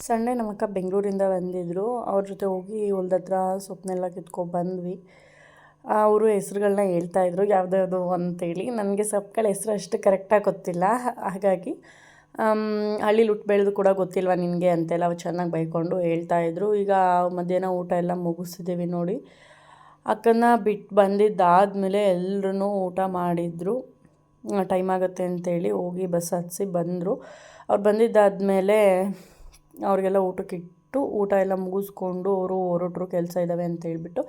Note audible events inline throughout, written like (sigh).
Sunday ನಮ್ಮಕ್ಕ ಬೆಂಗಳೂರಿಂದ ಬಂದಿದ್ದರು ಅವ್ರ ಜೊತೆ ಹೋಗಿ ಹೊಲ್ದ ಹತ್ರ ಸೊಪ್ಪನ್ನೆಲ್ಲ ಕಿತ್ಕೊಂಡು ಬಂದ್ವಿ. ಅವರು ಹೆಸ್ರುಗಳನ್ನ ಹೇಳ್ತಾಯಿದ್ರು ಯಾವುದ್ಯಾವುದು ಅಂತೇಳಿ ನನಗೆ ಸೊಪ್ಪುಗಳ ಹೆಸ್ರು ಅಷ್ಟು ಕರೆಕ್ಟಾಗಿ ಗೊತ್ತಿಲ್ಲ. ಹಾಗಾಗಿ ಹಳ್ಳಿಲಿ ಹುಟ್ಟು ಬೆಳೆದು ಕೂಡ ಗೊತ್ತಿಲ್ವ ನಿನಗೆ ಅಂತೆಲ್ಲ ಅವು ಚೆನ್ನಾಗಿ ಬೈಕೊಂಡು ಹೇಳ್ತಾಯಿದ್ರು ಈಗ ಮಧ್ಯಾಹ್ನ ಊಟ ಎಲ್ಲ ಮುಗಿಸಿದ್ದೀವಿ ನೋಡಿ. ಅಕ್ಕನ ಬಿಟ್ಟು ಬಂದಿದ್ದಾದಮೇಲೆ ಎಲ್ಲರೂ ಊಟ ಮಾಡಿದರು. ಟೈಮ್ ಆಗುತ್ತೆ ಅಂತೇಳಿ ಹೋಗಿ ಬಸ್ ಹತ್ಸಿ ಬಂದರು. ಅವ್ರು ಬಂದಿದ್ದಾದಮೇಲೆ ಅವ್ರಿಗೆಲ್ಲ ಊಟಕ್ಕೆ ಇಟ್ಟು ಊಟ ಎಲ್ಲ ಮುಗಿಸ್ಕೊಂಡು ಅವರು ಹೊರಟರು, ಕೆಲಸ ಇದ್ದಾವೆ ಅಂತ ಹೇಳ್ಬಿಟ್ಟು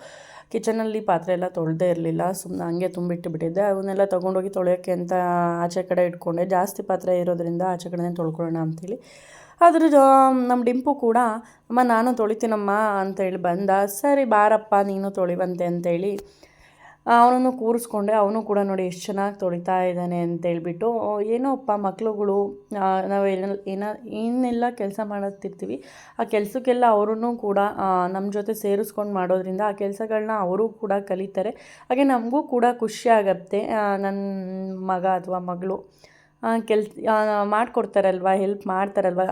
ಕಿಚನಲ್ಲಿ ಪಾತ್ರೆ ಎಲ್ಲ ತೊಳೆದೇ ಇರಲಿಲ್ಲ. ಸುಮ್ಮನೆ ಹಂಗೆ ತುಂಬಿಟ್ಟು ಬಿಟ್ಟಿದ್ದೆ. ಅವನ್ನೆಲ್ಲ ತೊಗೊಂಡೋಗಿ ತೊಳೆಯೋಕ್ಕೆ ಅಂತ ಆಚೆ ಕಡೆ ಇಟ್ಕೊಂಡೆ. ಜಾಸ್ತಿ ಪಾತ್ರೆ ಇರೋದ್ರಿಂದ ಆಚೆ ಕಡೆನೇ ತೊಳ್ಕೊಳ್ಳೋಣ ಅಂಥೇಳಿ. ಅದ್ರ ನಮ್ಮ ಡಿಂಪು ಕೂಡ, ಅಮ್ಮ, ನಾನು ತೊಳಿತೀನಮ್ಮ ಅಂತೇಳಿ ಬಂದ. ಸರಿ ಬಾರಪ್ಪ, ನೀನು ತೊಳಿವಂತೆ ಅಂತೇಳಿ ಅವನನ್ನು ಕೂರಿಸ್ಕೊಂಡೆ. ಅವನು ಕೂಡ ನೋಡಿ ಎಷ್ಟು ಚೆನ್ನಾಗಿ ತೊಳಿತಾ ಇದ್ದಾನೆ ಅಂತೇಳ್ಬಿಟ್ಟು ಏನೋ ಅಪ್ಪ ಮಕ್ಳುಗಳು ನಾವು ಏನ ಏನ, ಏನೆಲ್ಲ ಕೆಲಸ ಮಾಡುತ್ತಿರ್ತೀವಿ, ಆ ಕೆಲಸಕ್ಕೆಲ್ಲ ಅವರೂ ಕೂಡ ನಮ್ಮ ಜೊತೆ ಸೇರಿಸ್ಕೊಂಡು ಮಾಡೋದ್ರಿಂದ ಆ ಕೆಲಸಗಳನ್ನ ಅವರು ಕೂಡ ಕಲಿತಾರೆ. ಹಾಗೆ ನಮಗೂ ಕೂಡ ಖುಷಿ ಆಗತ್ತೆ ನನ್ನ ಮಗ ಅಥವಾ ಮಗಳು ಕೆಲ್ ಮಾಡಿಕೊಡ್ತಾರಲ್ವ, ಹೆಲ್ಪ್ ಮಾಡ್ತಾರಲ್ವ.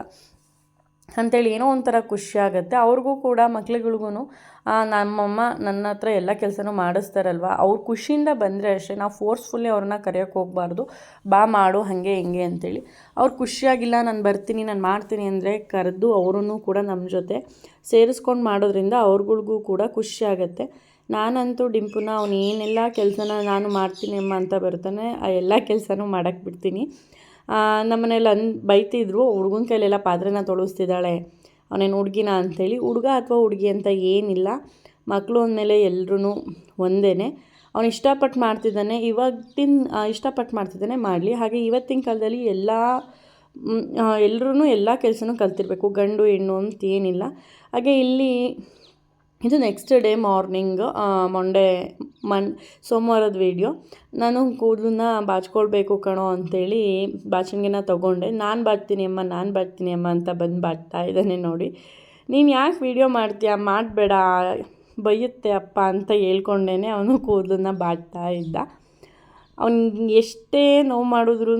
ಅಂಥೇಳಿ ಏನೋ ಒಂಥರ ಖುಷಿ ಆಗುತ್ತೆ. ಅವ್ರಿಗೂ ಕೂಡ ಮಕ್ಳುಗಳ್ಗೂ ನಮ್ಮಮ್ಮ ನನ್ನ ಹತ್ರ ಎಲ್ಲ ಕೆಲಸನೂ ಮಾಡಿಸ್ತಾರಲ್ವ? ಅವ್ರು ಖುಷಿಯಿಂದ ಬಂದರೆ ಅಷ್ಟೇ, ನಾವು ಫೋರ್ಸ್ಫುಲ್ಲಿ ಅವ್ರನ್ನ ಕರೆಯೋಕ್ಕೆ ಹೋಗಬಾರ್ದು. ಬಾ, ಮಾಡು, ಹಾಗೆ, ಹಿಂಗೆ ಅಂತೇಳಿ. ಅವ್ರು ಖುಷಿಯಾಗಿಲ್ಲ, ನಾನು ಬರ್ತೀನಿ, ನಾನು ಮಾಡ್ತೀನಿ ಅಂದರೆ ಕರೆದು ಅವರೂ ಕೂಡ ನಮ್ಮ ಜೊತೆ ಸೇರಿಸ್ಕೊಂಡು ಮಾಡೋದ್ರಿಂದ ಅವ್ರಗಳಿಗೂ ಕೂಡ ಖುಷಿ ನಾನಂತೂ ಡಿಂಪುನ, ಅವ್ನು ಏನೆಲ್ಲ ಕೆಲಸನ ನಾನು ಮಾಡ್ತೀನಿ ಅಮ್ಮ ಅಂತ ಬರ್ತಾನೆ, ಆ ಎಲ್ಲ ಕೆಲಸನೂ ಮಾಡಕ್ಕೆ ಬಿಡ್ತೀನಿ. ನಮ್ಮ ಮನೇಲಿ ಅನ್, ಬೈತಿದ್ರು ಹುಡುಗನ ಕೈಲೆಲ್ಲ ಪಾತ್ರೆನ ತೊಳಸ್ತಿದ್ದಾಳೆ. ಅವನೇನು ಹುಡುಗಿನ ಅಂಥೇಳಿ ಹುಡುಗ ಅಥವಾ ಹುಡುಗಿ ಅಂತ ಏನಿಲ್ಲ. ಮಕ್ಕಳು ಅಂದಮೇಲೆ ಎಲ್ರೂ ಒಂದೇ ಅವನು ಇಷ್ಟಪಟ್ಟು ಮಾಡ್ತಿದ್ದಾನೆ ಇವತ್ತಿನ ಇಷ್ಟಪಟ್ಟು ಮಾಡ್ತಿದ್ದಾನೆ ಮಾಡಲಿ. ಹಾಗೆ ಇವತ್ತಿನ ಕಾಲದಲ್ಲಿ ಎಲ್ಲ ಎಲ್ಲರೂ ಎಲ್ಲ ಕೆಲಸನೂ ಕಲ್ತಿರಬೇಕು. ಗಂಡು, ಹೆಣ್ಣು ಅಂತ ಏನಿಲ್ಲ. ಹಾಗೆ ಇಲ್ಲಿ ಇದು ನೆಕ್ಸ್ಟ್ ಡೇ ಮಾರ್ನಿಂಗ್ ಮಂಡೇ ಮನ್ ಸೋಮವಾರದ ವೀಡಿಯೋ ನಾನು ಕೂದಲನ್ನ ಬಾಚ್ಕೊಳ್ಬೇಕು ಕಣೋ ಅಂಥೇಳಿ ಬಾಚಣಿಗೆನ ತೊಗೊಂಡೆ. ನಾನು ಬಾಚ್ತೀನಿ ಅಮ್ಮ, ನಾನು ಬಾಚ್ತೀನಿ ಅಮ್ಮ ಅಂತ ಬಂದು ಬಾಚ್ತಾ ಇದ್ದಾನೆ ನೋಡಿ. ನೀನು ಯಾಕೆ ವೀಡಿಯೋ ಮಾಡ್ತೀಯ? ಮಾಡಬೇಡ, ಬೈಯುತ್ತೆ ಅಪ್ಪ ಅಂತ ಹೇಳ್ಕೊಂಡೇ ಅವನು ಕೂದಲನ್ನ ಬಾಚ್ತಾ ಇದ್ದ. ಅವನು ಎಷ್ಟೇ ನೋವು ಮಾಡಿದ್ರೂ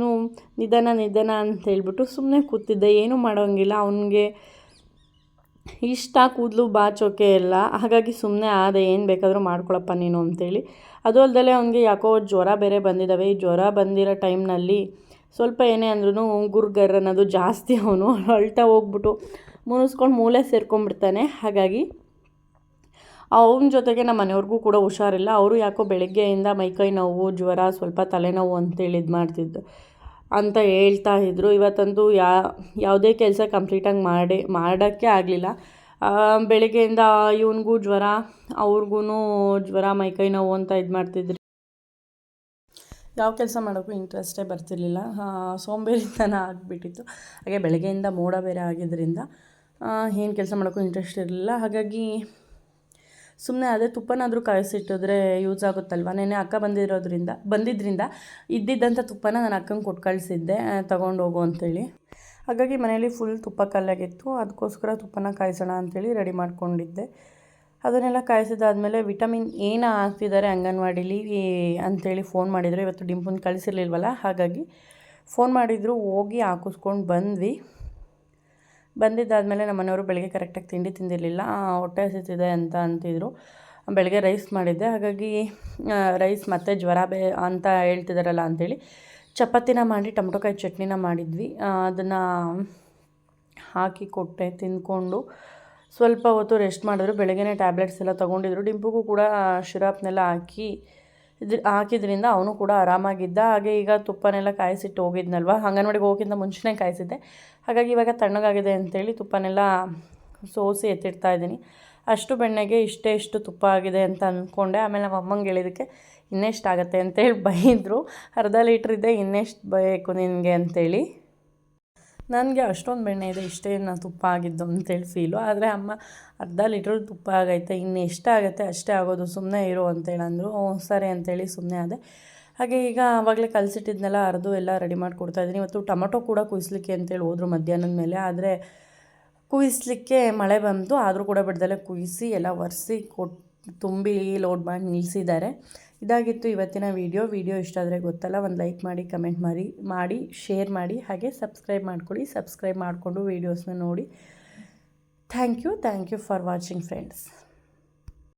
ನಿಧಾನ ನಿಧಾನ ಅಂತ ಹೇಳ್ಬಿಟ್ಟು ಸುಮ್ಮನೆ ಕೂತಿದ್ದೆ. ಏನೂ ಮಾಡೋಂಗಿಲ್ಲ. ಅವನಿಗೆ ಇಷ್ಟ ಕೂದಲು ಬಾಚೋಕೆ ಎಲ್ಲ. ಹಾಗಾಗಿ ಸುಮ್ಮನೆ ಆದೆ, ಏನು ಬೇಕಾದರೂ ಮಾಡ್ಕೊಳಪ್ಪ ನೀನು ಅಂತೇಳಿ. ಅದು ಅಲ್ಲದೆ ಅವನಿಗೆ ಯಾಕೋ ಜ್ವರ ಬೇರೆ ಬಂದಿದ್ದಾವೆ ಈ ಜ್ವರ ಬಂದಿರೋ ಟೈಮ್ನಲ್ಲಿ ಸ್ವಲ್ಪ ಏನೇ ಅಂದ್ರೂ ಗುರ್ಗರ್ ಅನ್ನೋದು ಜಾಸ್ತಿ ಅವನು. (laughs) ಅಳ್ತಾ ಹೋಗ್ಬಿಟ್ಟು ಮುನಿಸ್ಕೊಂಡು ಮೂಲೆ ಸೇರ್ಕೊಂಡ್ಬಿಡ್ತಾನೆ. ಹಾಗಾಗಿ ಅವನ ಜೊತೆಗೆ ನಮ್ಮ ಮನೆಯವ್ರಿಗೂ ಕೂಡ ಹುಷಾರಿಲ್ಲ. ಅವರು ಯಾಕೋ ಬೆಳಗ್ಗೆಯಿಂದ ಮೈಕೈ ನೋವು, ಜ್ವರ, ಸ್ವಲ್ಪ ತಲೆನೋವು ಅಂತೇಳಿ ಇದು ಮಾಡ್ತಿದ್ದು ಅಂತ ಹೇಳ್ತಾ ಇದ್ದರು ಇವತ್ತಂತೂ ಯಾ, ಯಾವುದೇ ಕೆಲಸ ಕಂಪ್ಲೀಟಾಗಿ ಮಾಡಿ, ಮಾಡೋಕ್ಕೆ ಆಗಲಿಲ್ಲ. ಬೆಳಗ್ಗೆಯಿಂದ ಇವನಿಗೂ ಜ್ವರ ಅವ್ರಿಗೂ ಜ್ವರ ಮೈಕೈ ನೋವು ಅಂತ ಇದು ಮಾಡ್ತಿದ್ರು. ಯಾವ ಕೆಲಸ ಮಾಡೋಕ್ಕೂ ಇಂಟ್ರೆಸ್ಟೇ ಬರ್ತಿರ್ಲಿಲ್ಲ. ಸೋಂಬೇರಿತನ ಆಗಿಬಿಟ್ಟಿತ್ತು. ಹಾಗೆ ಬೆಳಗ್ಗೆಯಿಂದ ಮೋಡ ಬೇರೆ ಆಗಿದ್ದರಿಂದ ಏನು ಕೆಲಸ ಮಾಡೋಕ್ಕೂ ಇಂಟ್ರೆಸ್ಟ್ ಇರಲಿಲ್ಲ. ಹಾಗಾಗಿ ಸುಮ್ಮನೆ ಅದೇ ತುಪ್ಪನಾದರೂ ಕಾಯಿಸಿಟ್ಟಿದ್ರೆ ಯೂಸ್ ಆಗುತ್ತಲ್ವ? ನೆನೆ ಅಕ್ಕ ಬಂದಿರೋದ್ರಿಂದ ಬಂದಿದ್ದರಿಂದ ಇದ್ದಿದ್ದಂಥ ತುಪ್ಪನ ನಾನು ಅಕ್ಕಂಗೆ ಕೊಟ್ಟು ಕಳಿಸಿದ್ದೆ ತೊಗೊಂಡು ಹೋಗು ಅಂಥೇಳಿ ಹಾಗಾಗಿ ಮನೇಲಿ ಫುಲ್ ತುಪ್ಪ ಕಲ್ಲಾಗಿತ್ತು. ಅದಕ್ಕೋಸ್ಕರ ತುಪ್ಪನ ಕಾಯಿಸೋಣ ಅಂಥೇಳಿ ರೆಡಿ ಮಾಡ್ಕೊಂಡಿದ್ದೆ. ಅದನ್ನೆಲ್ಲ ಕಾಯಿಸಿದಾದಮೇಲೆ ವಿಟಮಿನ್ ಏನ ಹಾಕ್ತಿದ್ದಾರೆ ಅಂಗನವಾಡಿಲಿ ಅಂಥೇಳಿ ಫೋನ್ ಮಾಡಿದರು. ಇವತ್ತು ಡಿಂಪುನ್ ಕಳಿಸಿರ್ಲಿಲ್ವಲ್ಲ? ಹಾಗಾಗಿ ಫೋನ್ ಮಾಡಿದರು, ಹೋಗಿ ಹಾಕಿಸ್ಕೊಂಡು ಬಂದ್ವಿ. ಬಂದಿದ್ದಾದಮೇಲೆ ನಮ್ಮ ಮನೆಯವರು ಬೆಳಗ್ಗೆ ಕರೆಕ್ಟಾಗಿ ತಿಂಡಿ ತಿಂದಿರಲಿಲ್ಲ. ಹೊಟ್ಟೆ ಹಸಿತಿದೆ ಅಂತ ಅಂತಿದ್ರು. ಬೆಳಗ್ಗೆ ರೈಸ್ ಮಾಡಿದ್ದೆ. ಹಾಗಾಗಿ ರೈಸ್ ಮತ್ತು ಜ್ವರ ಬೇ, ಅಂತ ಹೇಳ್ತಿದ್ದಾರಲ್ಲ ಅಂಥೇಳಿ ಚಪಾತಿನ ಮಾಡಿ ಟೊಮೊಟೊಕಾಯಿ ಚಟ್ನಿನ ಮಾಡಿದ್ವಿ. ಅದನ್ನು ಹಾಕಿ ಕೊಟ್ಟೆ, ತಿಂದ್ಕೊಂಡು ಸ್ವಲ್ಪ ಹೊತ್ತು ರೆಸ್ಟ್ ಮಾಡಿದ್ರು. ಬೆಳಗ್ಗೆ ಟ್ಯಾಬ್ಲೆಟ್ಸ್ ಎಲ್ಲ ತೊಗೊಂಡಿದ್ರು. ಡಿಂಪುಗೂ ಕೂಡ ಶಿರಾಪ್ನೆಲ್ಲ ಹಾಕಿ ಇದು ಹಾಕಿದ್ರಿಂದ ಅವನು ಕೂಡ ಆರಾಮಾಗಿದ್ದ. ಹಾಗೆ ಈಗ ತುಪ್ಪನೆಲ್ಲ ಕಾಯಿಸಿಟ್ಟು ಹೋಗಿದ್ನಲ್ವ? ಅಂಗನವಾಡಿಗೆ ಹೋಗೋಕ್ಕಿಂತ ಮುಂಚೆನೆ ಕಾಯಿಸಿದ್ದೆ. ಹಾಗಾಗಿ ಇವಾಗ ತಣ್ಣಗಾಗಿದೆ ಅಂತೇಳಿ ತುಪ್ಪನೆಲ್ಲ ಸೋಸಿ ಎತ್ತಿಡ್ತಾ ಇದ್ದೀನಿ. ಅಷ್ಟು ಬೆಣ್ಣೆಗೆ ಇಷ್ಟೇ ಇಷ್ಟು ತುಪ್ಪ ಆಗಿದೆ ಅಂತ ಅಂದ್ಕೊಂಡೆ ಆಮೇಲೆ ನಮ್ಮ ಅಮ್ಮಂಗೆ ಹೇಳಿದ್ದಕ್ಕೆ ಇನ್ನೆಷ್ಟು ಆಗುತ್ತೆ ಅಂತೇಳಿ ಬೈದರು. ಅರ್ಧ ಲೀಟ್ರ್ ಇನ್ನೆಷ್ಟು ಬೇಕು ನಿನಗೆ ಅಂತೇಳಿ. ನನಗೆ ಅಷ್ಟೊಂದು ಬೆಣ್ಣೆ ಇದೆ ಇಷ್ಟೇ ನಾನು ತುಪ್ಪ ಆಗಿದ್ದು ಅಂತೇಳಿ ಫೀಲು ಆದರೆ ಅಮ್ಮ ಅರ್ಧ ಲೀಟ್ರ್ ತುಪ್ಪ ಆಗೈತೆ, ಇನ್ನು ಎಷ್ಟಾಗುತ್ತೆ ಅಷ್ಟೇ ಆಗೋದು ಸುಮ್ಮನೆ ಇರು ಅಂತೇಳಿ ಅಂದರು. ಸರಿ ಅಂತೇಳಿ ಸುಮ್ಮನೆ ಅದೇ ಹಾಗೆ ಈಗ ಆವಾಗಲೇ ಕಲಸಿಟ್ಟಿದ್ನೆಲ್ಲ, ಅರ್ದು ಎಲ್ಲ ರೆಡಿ ಮಾಡಿ ಕೊಡ್ತಾಯಿದ್ದೀನಿ ಇವತ್ತು ಟೊಮೊಟೊ ಕೂಡ ಕುಯಿಸ್ಲಿಕ್ಕೆ ಅಂತೇಳಿ ಹೋದ್ರು ಮಧ್ಯಾಹ್ನದ ಮೇಲೆ. ಆದರೆ ಕುಯಿಸ್ಲಿಕ್ಕೆ ಮಳೆ ಬಂತು, ಆದರೂ ಕೂಡ ಬಿಡ್ದಲ್ಲೇ ಕುಯಿಸಿ ಎಲ್ಲ ಒರೆಸಿ ಕೊಟ್ಟು ತುಂಬಿ ಲೋಡ್ ಮಾಡಿ ನಿಲ್ಲಿಸಿದ್ದಾರೆ ಇದಾಗಿತ್ತು ಇವತ್ತಿನ ವೀಡಿಯೋ. ವೀಡಿಯೋ ಇಷ್ಟ ಆದರೆ ಗೊತ್ತಲ್ಲ, ಒಂದು ಲೈಕ್ ಮಾಡಿ, ಕಮೆಂಟ್ ಮಾಡಿ ಮಾಡಿ, ಶೇರ್ ಮಾಡಿ, ಹಾಗೆ ಸಬ್ಸ್ಕ್ರೈಬ್ ಮಾಡ್ಕೊಳ್ಳಿ. ಸಬ್ಸ್ಕ್ರೈಬ್ ಮಾಡಿಕೊಂಡು ವೀಡಿಯೋಸ್ನ ನೋಡಿ. Thank you thank you for watching friends